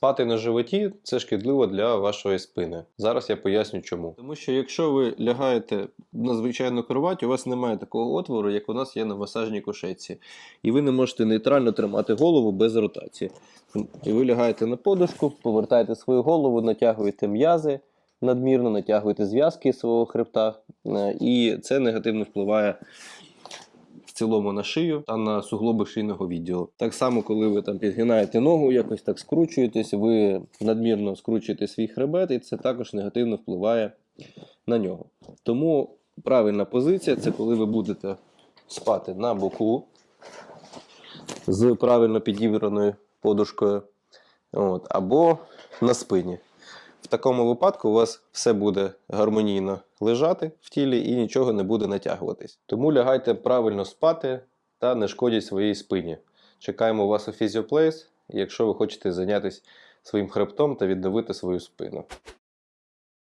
Спати на животі це шкідливо для вашої спини. Зараз я поясню чому. Тому що якщо ви лягаєте на звичайну кровать, у вас немає такого отвору, як у нас є на масажній кушетці. І ви не можете нейтрально тримати голову без ротації. І ви лягаєте на подушку, повертаєте свою голову, натягуєте м'язи надмірно, натягуєте зв'язки свого хребта, е, і це негативно впливає цілому на шию та на суглоби шийного відділу. Так само, коли ви там підгинаєте ногу, якось так скручуєтесь, ви надмірно скручуєте свій хребет, і це також негативно впливає на нього. Тому правильна позиція це коли ви будете спати на боку з правильно підібраною подушкою, от, або на спині. В такому випадку у вас все буде гармонійно лежати в тілі і нічого не буде натягуватись. Тому лягайте правильно спати та не шкодіть своїй спині. Чекаємо вас у Physioplace, якщо ви хочете зайнятися своїм хребтом та відновити свою спину.